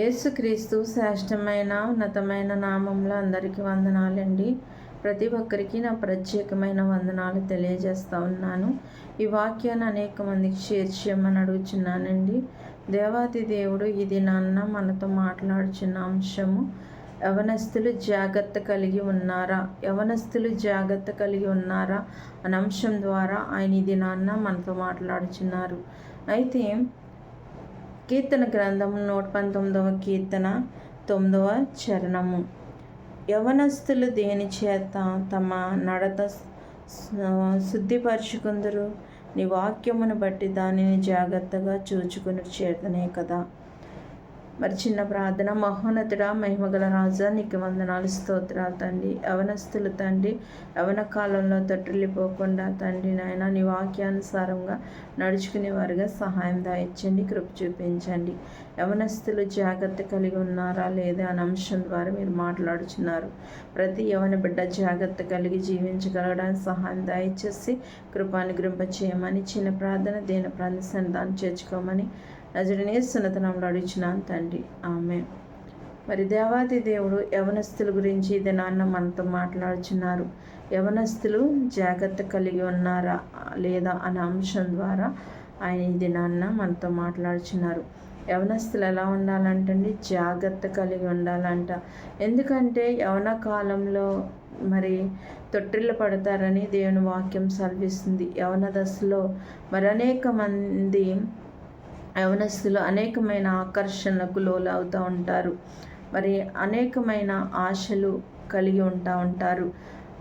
యేసుక్రీస్తు శ్రేష్టమైన ఉన్నతమైన నామంలో అందరికీ వందనాలండి. ప్రతి ఒక్కరికి నా ప్రత్యేకమైన వందనాలు తెలియజేస్తూ ఉన్నాను. ఈ వాక్యాన్ని అనేక మందికి షేర్ చేయమని అడుగుచున్నానండి. దేవాది దేవుడు ఇది నాన్న మనతో మాట్లాడుచున్న అంశము యవనస్తులు జాగ్రత్త కలిగి ఉన్నారా? యవనస్తులు జాగ్రత్త కలిగి ఉన్నారా? అనే అంశం ద్వారా ఆయన ఇది నాన్న మనతో మాట్లాడుచున్నారు. అయితే కీర్తన గ్రంథం నూట పంతొమ్మిదవ కీర్తన తొమ్మిదవ చరణము. యవనస్తులు దేని చేత తమ నడత శుద్ధిపరుచుకుందరు? నీ వాక్యమును బట్టి దానిని జాగ్రత్తగా చూచుకుని చేతనే కదా. మరి చిన్న ప్రార్థన. మహోన్నతుడా మహిమగల రాజా నీకు వందనాలు స్తోత్రాలు తండ్రి. యవనస్తులు తండ్రి యవన కాలంలో తొట్టిల్లిపోకుండా తండ్రి నాయన నీ వాక్యానుసారంగా నడుచుకునే వారుగా సహాయం దాయించండి కృప చూపించండి. యవనస్తులు జాగ్రత్త కలిగి ఉన్నారా లేదా అనే అంశం ద్వారా మీరు మాట్లాడుచున్నారు. ప్రతి యవన బిడ్డ జాగ్రత్త కలిగి జీవించగలడానికి సహాయం దయచేసి కృపానుగ్రింప చేయమని చిన్న ప్రార్థన దేని ప్రదర్శన దాన్ని చేర్చుకోమని నజరనే సున్నతనంలో అడిచినాను తండ్రి. ఆమె మరి దేవాది దేవుడు యవనస్తుల గురించి దినాన్న మనతో మాట్లాడుచున్నారు. యవనస్తులు జాగ్రత్త కలిగి ఉన్నారా లేదా అనే అంశం ద్వారా ఆయన ఈ దినాన్న మనతో మాట్లాడుచున్నారు. యవనస్తులు ఎలా ఉండాలంటండి? జాగ్రత్త కలిగి ఉండాలంట. ఎందుకంటే యవన కాలంలో మరి తొట్టిల్లు పడతారని దేవుని వాక్యం సెలవిస్తుంది. యవన దశలో మరి అనేక మంది యవనస్తులు అనేకమైన ఆకర్షణకు లోలవుతూ ఉంటారు. మరి అనేకమైన ఆశలు కలిగి ఉంటా ఉంటారు.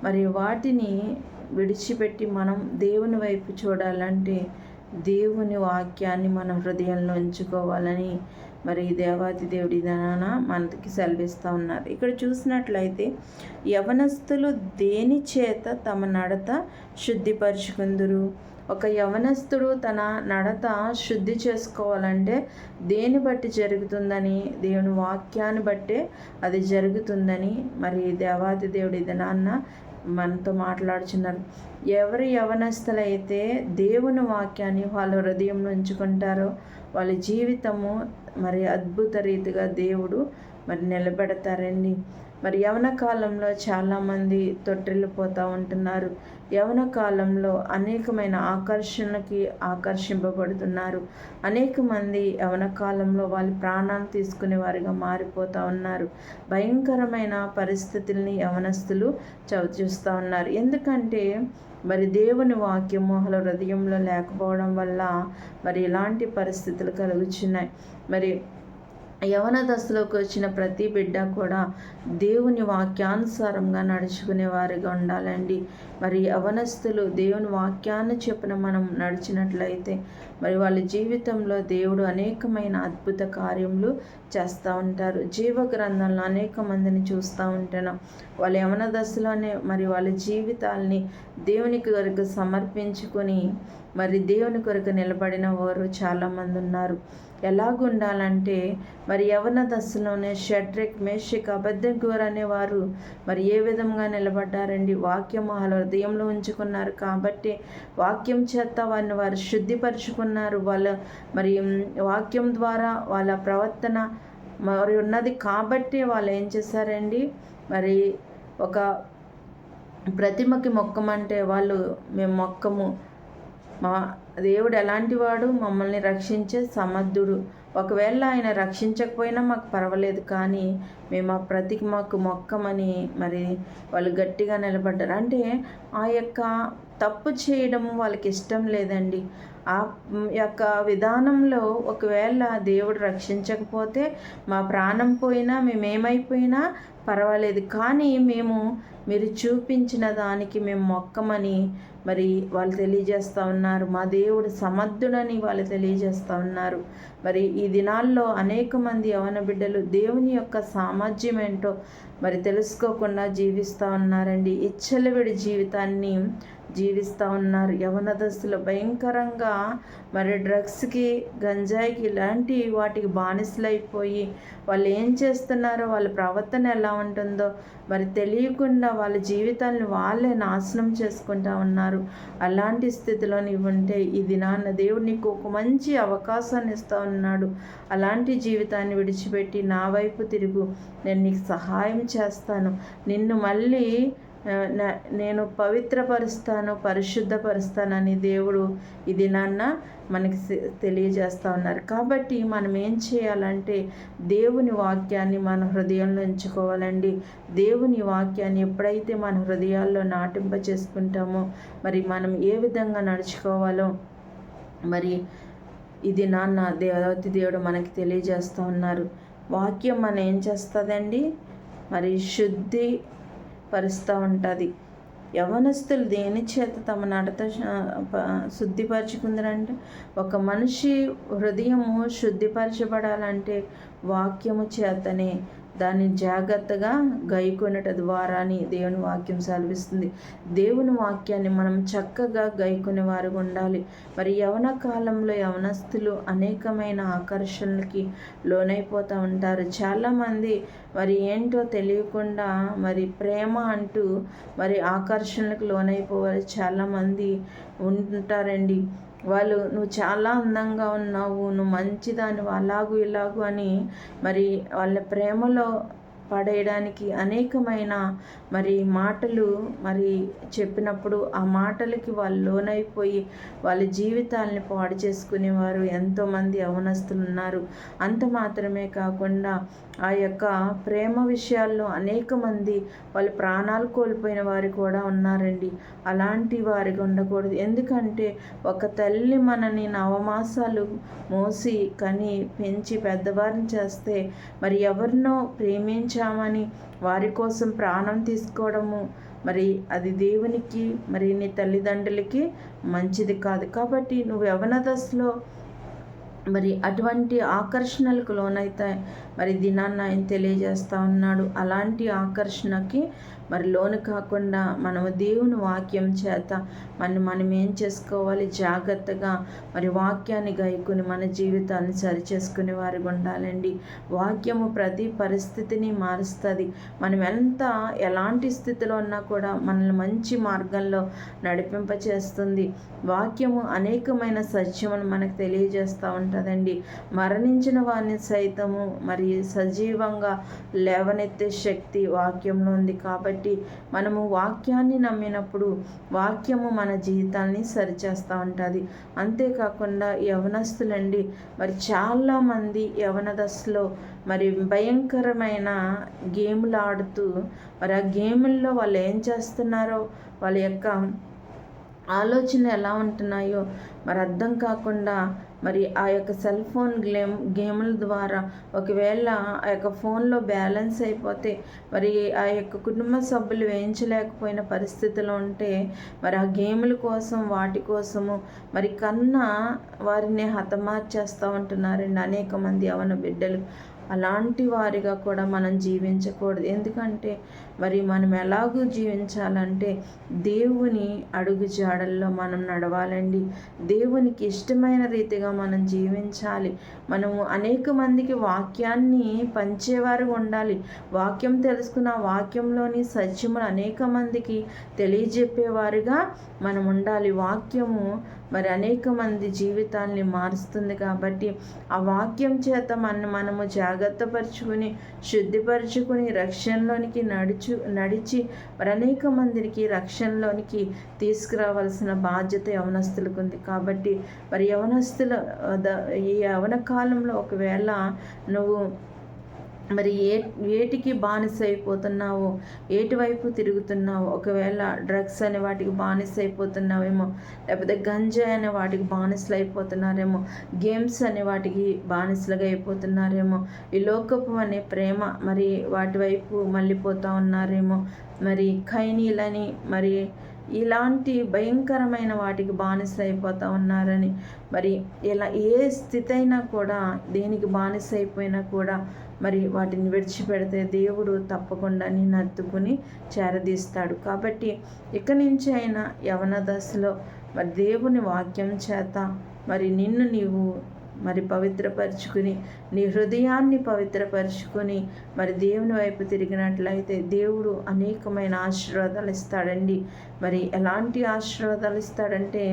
మరి వాటిని విడిచిపెట్టి మనం దేవుని వైపు చూడాలంటే దేవుని వాక్యాన్ని మన హృదయంలో ఉంచుకోవాలని మరి దేవాది దేవుడి దాన మనకి సెలవిస్తూ ఉన్నారు. ఇక్కడ చూసినట్లయితే యవనస్తులు దేని చేత తమ నడత శుద్ధిపరుచుకుందరు? ఒక యవనస్తుడు తన నడత శుద్ధి చేసుకోవాలంటే దేని బట్టి జరుగుతుందని? దేవుని వాక్యాన్ని బట్టే అది జరుగుతుందని. మరి దేవాది దేవుడి దినాన్న మనతో మాట్లాడుచున్నారు. ఎవరి యవనస్తులైతే దేవుని వాక్యాన్ని వాళ్ళ హృదయంలో ఉంచుకుంటారో వాళ్ళ జీవితము మరి అద్భుత రీతిగా దేవుడు మరి నిలబెడతారండి. మరి యవన కాలంలో చాలామంది తొట్టిల్లిపోతూ ఉంటున్నారు. యవన కాలంలో అనేకమైన ఆకర్షణకి ఆకర్షింపబడుతున్నారు. అనేక మంది యవన కాలంలో వాళ్ళ ప్రాణాలు తీసుకునే వారిగా మారిపోతూ ఉన్నారు. భయంకరమైన పరిస్థితుల్ని యవనస్తులు చవి చూస్తూ ఉన్నారు. ఎందుకంటే మరి దేవుని వాక్యము వాళ్ళ హృదయంలో లేకపోవడం వల్ల మరి ఇలాంటి పరిస్థితులు కలుగుచున్నాయి. మరి యవన దశలోకి వచ్చిన ప్రతి బిడ్డ కూడా దేవుని వాక్యానుసారంగా నడుచుకునే వారిగా ఉండాలండి. మరి యవనస్తులు దేవుని వాక్యాన్ని చెప్పిన మనం నడిచినట్లయితే మరి వాళ్ళ జీవితంలో దేవుడు అనేకమైన అద్భుత కార్యములు చేస్తూ ఉంటారు. జీవ గ్రంథంలో అనేక మందిని చూస్తూ ఉంటాను. వాళ్ళ యవన దశలోనే మరి వాళ్ళ జీవితాల్ని దేవునికి కొరకు సమర్పించుకొని మరి దేవుని కొరకు నిలబడిన వారు చాలామంది ఉన్నారు. ఎలాగుండాలంటే మరి యవన దశలోనే షడ్రిక్ మేషిక్ అబద్ధగోర్ అనేవారు మరి ఏ విధంగా నిలబడ్డారండి? వాక్యం వాళ్ళ హృదయంలో ఉంచుకున్నారు కాబట్టి వాక్యం చేత వారిని వారు శుద్ధిపరుచుకున్నారు. వాళ్ళ మరి వాక్యం ద్వారా వాళ్ళ ప్రవర్తన మరి ఉన్నది కాబట్టి వాళ్ళు ఏం చేశారండి? మరి ఒక ప్రతిమకి మొక్కమంటే వాళ్ళు మేము మొక్కము మా దేవుడు ఎలాంటి వాడు? మమ్మల్ని రక్షించే సమర్థుడు. ఒకవేళ ఆయన రక్షించకపోయినా మాకు పర్వాలేదు కానీ మేము ఆ ప్రతికి మాకు మొక్కమని మరి వాళ్ళు గట్టిగా నిలబడ్డారు. అంటే ఆ యొక్క తప్పు చేయడం వాళ్ళకి ఇష్టం లేదండి. ఆ యొక్క విధానంలో ఒకవేళ దేవుడు రక్షించకపోతే మా ప్రాణం పోయినా మేమేమైపోయినా పర్వాలేదు. కానీ మేము మీరు చూపించిన దానికి మేము మొక్కమని మరి వాళ్ళు తెలియజేస్తూ ఉన్నారు. మా దేవుడు సమర్థుడని వాళ్ళు తెలియజేస్తూ ఉన్నారు. మరి ఈ దినాల్లో అనేక మంది యవన బిడ్డలు దేవుని యొక్క సామర్థ్యం ఏంటో మరి తెలుసుకోకుండా జీవిస్తూ ఉన్నారండి. ఇచ్చలవిడి జీవితాన్ని జీవిస్తూ ఉన్నారు. యవనదస్తులు భయంకరంగా మరి డ్రగ్స్కి గంజాయికి ఇలాంటి వాటికి బానిసలైపోయి వాళ్ళు ఏం చేస్తున్నారో వాళ్ళ ప్రవర్తన ఎలా ఉంటుందో మరి తెలియకుండా వాళ్ళ జీవితాన్ని వాళ్ళే నాశనం చేసుకుంటా ఉన్నారు. అలాంటి స్థితిలో నీవు ఉంటే ఇది నాన్న దేవుడు నీకు ఒక మంచి అవకాశాన్ని ఇస్తూ ఉన్నాడు. అలాంటి జీవితాన్ని విడిచిపెట్టి నా వైపు తిరుగు. నేను నీకు సహాయం చేస్తాను. నిన్ను మళ్ళీ నేను పవిత్రపరుస్తాను పరిశుద్ధపరుస్తానని దేవుడు ఇది నాన్న మనకి తెలియజేస్తూ ఉన్నారు. కాబట్టి మనం ఏం చేయాలంటే దేవుని వాక్యాన్ని మన హృదయంలో ఎంచుకోవాలండి దేవుని వాక్యాన్ని ఎప్పుడైతే మన హృదయాల్లో నాటింప చేసుకుంటామో మరి మనం ఏ విధంగా నడుచుకోవాలో మరి ఇది నాన్న దేవతి దేవుడు మనకి తెలియజేస్తూ ఉన్నారు. వాక్యం మనం ఏం చేస్తుందండి? మరి శుద్ధి పరుస్తూ ఉంటుంది. యవనస్తులు దేని చేత తమ నడత శుద్ధిపరచుకుందరంటే ఒక మనిషి హృదయము శుద్ధిపరచబడాలంటే వాక్యము చేతనే దాన్ని జాగ్రత్తగా గైకొనట ద్వారా అని దేవుని వాక్యం సెలవిస్తుంది. దేవుని వాక్యాన్ని మనం చక్కగా గైకునే వారు ఉండాలి. మరి యవన కాలంలో యవనస్తులు అనేకమైన ఆకర్షణలకి లోనైపోతూ ఉంటారు. చాలామంది మరి ఏంటో తెలియకుండా మరి ప్రేమ అంటూ మరి ఆకర్షణలకు లోనైపోవాలి. చాలామంది ఉంటారండి. వాళ్ళు నువ్వు చాలా అందంగా ఉన్నావు నువ్వు మంచిదాన్ని అలాగూ ఇలాగూ అని మరి వాళ్ళ ప్రేమలో పడేయడానికి అనేకమైన మరి మాటలు మరి చెప్పినప్పుడు ఆ మాటలకి వాళ్ళు లోనైపోయి వాళ్ళ జీవితాలని పాడు చేసుకునేవారు. ఎంతోమంది అవనస్తులు ఉన్నారు. అంత మాత్రమే కాకుండా ఆ యొక్క ప్రేమ విషయాల్లో అనేక మంది వాళ్ళ ప్రాణాలు కోల్పోయిన వారు కూడా ఉన్నారండి. అలాంటి వారికి ఉండకూడదు. ఎందుకంటే ఒక తల్లి మనని నవమాసాలు మోసి కని పెంచి పెద్దవారిని చేస్తే మరి ఎవరినో ప్రేమించామని వారి కోసం ప్రాణం తీసుకోవడము. మరి అది దేవునికి మరి నీ తల్లిదండ్రులకి మంచిది కాదు. కాబట్టి నువ్వు యవన దశలో మరి అటువంటి ఆకర్షణలకు లోనైతే మరి దినాన్ని ఆయన తెలియజేస్తూ ఉన్నాడు. అలాంటి ఆకర్షణకి మరి లోను కాకుండా మనము దేవుని వాక్యం చేత మనం మనం ఏం చేసుకోవాలి? జాగ్రత్తగా మరి వాక్యాన్ని గాయకుని మన జీవితాన్ని సరిచేసుకునే వారికి ఉండాలండి. వాక్యము ప్రతి పరిస్థితిని మారుస్తుంది. మనం ఎంత ఎలాంటి స్థితిలో ఉన్నా కూడా మనల్ని మంచి మార్గంలో నడిపింపచేస్తుంది. వాక్యము అనేకమైన సత్యమును మనకు తెలియజేస్తూ ఉంటుందండి. మరణించిన వారిని సైతము మరి సజీవంగా లేవనెత్తే శక్తి వాక్యంలో ఉంది. కాబట్టి మనము వాక్యాన్ని నమ్మినప్పుడు వాక్యము మన జీవితాన్ని సరిచేస్తూ ఉంటుంది. అంతేకాకుండా యవనస్తులండి మరి చాలామంది యవన దశలో మరి భయంకరమైన గేములు ఆడుతూ మరి ఆ గేముల్లో వాళ్ళు ఏం చేస్తున్నారో వాళ్ళ యొక్క ఆలోచనలు ఎలా ఉంటున్నాయో మరి అర్థం కాకుండా మరి ఆ యొక్క సెల్ ఫోన్ గేమ్ గేముల ద్వారా ఒకవేళ ఆ యొక్క ఫోన్లో బ్యాలెన్స్ అయిపోతే మరి ఆ యొక్క కుటుంబ సభ్యులు వేయించలేకపోయిన పరిస్థితిలో ఉంటే మరి ఆ గేముల కోసం వాటి కోసము మరి కన్నా వారిని హతమార్చేస్తూ ఉంటున్నారండి అనేక మంది అవన బిడ్డలు. అలాంటి వారిగా కూడా మనం జీవించకూడదు. ఎందుకంటే మరి మనం ఎలాగూ జీవించాలంటే దేవుని అడుగు జాడల్లో మనం నడవాలండి. దేవునికి ఇష్టమైన రీతిగా మనం జీవించాలి. మనము అనేక మందికి వాక్యాన్ని పంచేవారు ఉండాలి. వాక్యం తెలుసుకున్న వాక్యంలోని సత్యములు అనేక మందికి తెలియజెప్పేవారుగా మనం ఉండాలి. వాక్యము మరి అనేక మంది జీవితాల్ని మారుస్తుంది కాబట్టి ఆ వాక్యం చేత మన మనము జాగ్రత్తపరుచుకుని శుద్ధిపరుచుకుని రక్షణలోనికి నడుచు నడిచి మరి అనేక మందికి రక్షణలోనికి తీసుకురావాల్సిన బాధ్యత యవనస్తులకు ఉంది. కాబట్టి మరి యవనస్తుల ఈ యవన కాలంలో ఒకవేళ నువ్వు మరి ఏ ఏటికి బానిస అయిపోతున్నావు ఏటివైపు తిరుగుతున్నావు ఒకవేళ డ్రగ్స్ అనే వాటికి బానిస అయిపోతున్నావేమో లేకపోతే గంజాయి అనే వాటికి బానిసలు అయిపోతున్నారేమో గేమ్స్ అనే వాటికి బానిసలుగా అయిపోతున్నారేమో ఈ లోకపు అనే ప్రేమ మరి వాటి వైపు మళ్ళీపోతూ ఉన్నారేమో మరి ఖైనీలని మరి ఇలాంటి భయంకరమైన వాటికి బానిస అయిపోతూ ఉన్నారని మరి ఇలా ఏ స్థితి అయినా కూడా దేనికి బానిస అయిపోయినా కూడా మరి వాటిని విడిచిపెడితే దేవుడు తప్పకుండా నిన్ను అద్దుకుని చేరదీస్తాడు. కాబట్టి ఇక నుంచి అయినా యవన దశలో మరి దేవుని వాక్యం చేత మరి నిన్ను నీవు మరి పవిత్రపరుచుకుని నీ హృదయాన్ని పవిత్రపరుచుకొని మరి దేవుని వైపు తిరిగినట్లయితే దేవుడు అనేకమైన ఆశీర్వాదాలు ఇస్తాడండి. మరి ఎలాంటి ఆశీర్వాదాలు ఇస్తాడంటే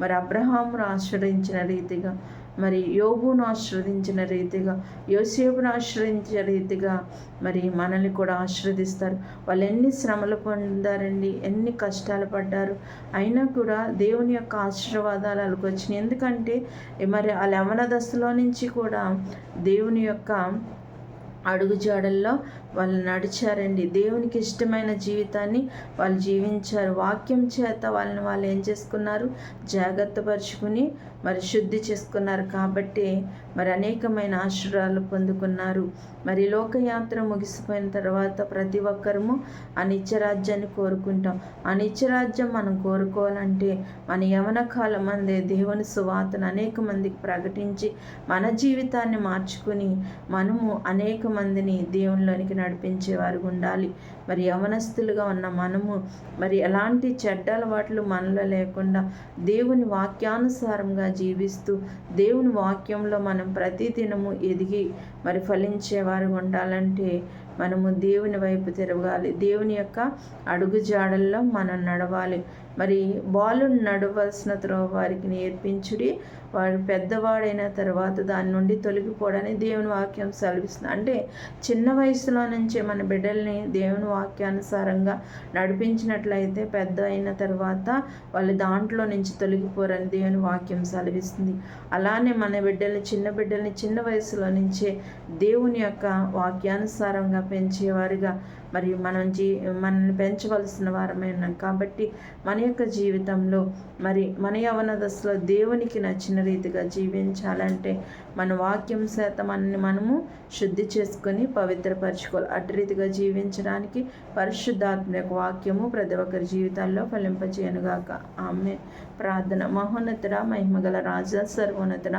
మరి అబ్రహామును ఆశ్రయించిన రీతిగా మరి యోగును ఆశ్రవదించిన రీతిగా యోసేపును ఆశ్రయించిన రీతిగా మరి మనల్ని కూడా ఆశ్రదిస్తారు. వాళ్ళు ఎన్ని శ్రమలు పొందారండి ఎన్ని కష్టాలు పడ్డారు. అయినా కూడా దేవుని యొక్క ఆశీర్వాదాలు వాళ్ళకి వచ్చినాయి. ఎందుకంటే మరి ఆ లెవన దశలో నుంచి కూడా దేవుని యొక్క అడుగుజాడల్లో వాళ్ళు నడిచారండి. దేవునికి ఇష్టమైన జీవితాన్ని వాళ్ళు జీవించారు. వాక్యం చేత వాళ్ళని వాళ్ళు ఏం చేసుకున్నారు? జాగ్రత్త పరుచుకుని మరి శుద్ధి చేసుకున్నారు. కాబట్టి మరి అనేకమైన ఆశ్రయాలు పొందుకున్నారు. మరి లోకయాత్ర ముగిసిపోయిన తర్వాత ప్రతి ఒక్కరము ఆ నిత్యరాజ్యాన్ని కోరుకుంటాం. ఆ నిత్యరాజ్యం మనం కోరుకోవాలంటే మన యవన కాలం అందే దేవుని సువార్తను అనేక మందికి ప్రకటించి మన జీవితాన్ని మార్చుకుని మనము అనేక మందిని దేవునిలోనికి నడిపించేవారు ఉండాలి. మరి యవనస్తులుగా ఉన్న మనము మరి ఎలాంటి చెడ్డ అలవాట్లు మనలో లేకుండా దేవుని వాక్యానుసారంగా జీవిస్తూ దేవుని వాక్యంలో మనం ప్రతిదినము ఎదిగి మరి ఫలించేవారు ఉండాలంటే మనము దేవుని వైపు తిరగాలి. దేవుని యొక్క అడుగుజాడల్లో మనం నడవాలి. మరి బాలు నడవలసిన త్రోవ వారికి నేర్పించుడి. వాడు పెద్దవాడైన తర్వాత దాని నుండి తొలగిపోవడానికి దేవుని వాక్యం సెలవిస్తుంది. అంటే చిన్న వయసులో నుంచే మన బిడ్డల్ని దేవుని వాక్యానుసారంగా నడిపించినట్లయితే పెద్ద అయిన తర్వాత వాళ్ళు దాంట్లో నుంచి తొలగిపోరని దేవుని వాక్యం సెలవిస్తుంది. అలానే మన బిడ్డల్ని చిన్న బిడ్డల్ని చిన్న వయసులో నుంచే దేవుని యొక్క వాక్యానుసారంగా పెంచేవారుగా. మరియు మనం జీ మనల్ని పెంచవలసిన వారమే ఉన్నాం. కాబట్టి మన యొక్క జీవితంలో మరి మన యవన దశలో దేవునికి నచ్చిన రీతిగా జీవించాలంటే మన వాక్యం శాతం మనని మనము శుద్ధి చేసుకొని పవిత్రపరచుకోవాలి. అటు రీతిగా జీవించడానికి పరిశుద్ధాత్మ యొక్క వాక్యము ప్రతి ఒక్కరి జీవితాల్లో ఫలింపజేయనుగాక. ఆమె ప్రార్థన. మహోన్నతుడ మహిమగల రాజా సర్వోన్నతుడ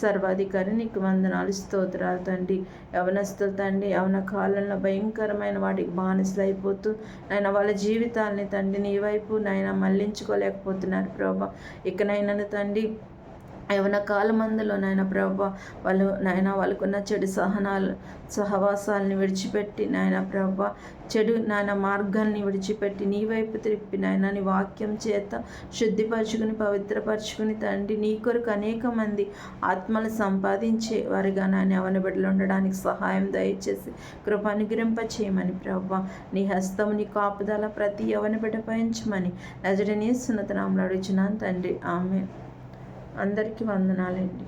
సర్వాధికారి నీకు వందనాలు స్తోత్రాలు తండ్రి. యవనస్తులు తండ్రి యవన కాలంలో భయంకరమైన వాటికి బానిసలైపోతూ నాయన వాళ్ళ జీవితాలని తండ్రి నీ వైపు నాయన మళ్ళించుకోలేకపోతున్నారు ప్రభా. ఇకనైనా తండ్రి యవన కాలమందులో నాయన ప్రభా వాళ్ళు నాయన వాళ్ళకున్న చెడు సహనాలు సహవాసాలని విడిచిపెట్టి నాయన ప్రభా చెడు నాయన మార్గాల్ని విడిచిపెట్టి నీ వైపు తిరిపి నాయన నీ వాక్యం చేత శుద్ధిపరచుకుని పవిత్రపరచుకుని తండ్రి నీ కొరకు అనేక మంది ఆత్మలు సంపాదించే వారిగా నాయన అవన బిడ్డలు ఉండడానికి సహాయం దయచేసి కృప అనుగ్రహింప చేయమని ప్రభ నీ హస్తం నీ కాపుదల ప్రతి యవన బిడ్డ పయించమని నజడనే సున్నతనాములు అడుగుచున్నాను తండ్రి. ఆమె అందరికీ వందనాలండి.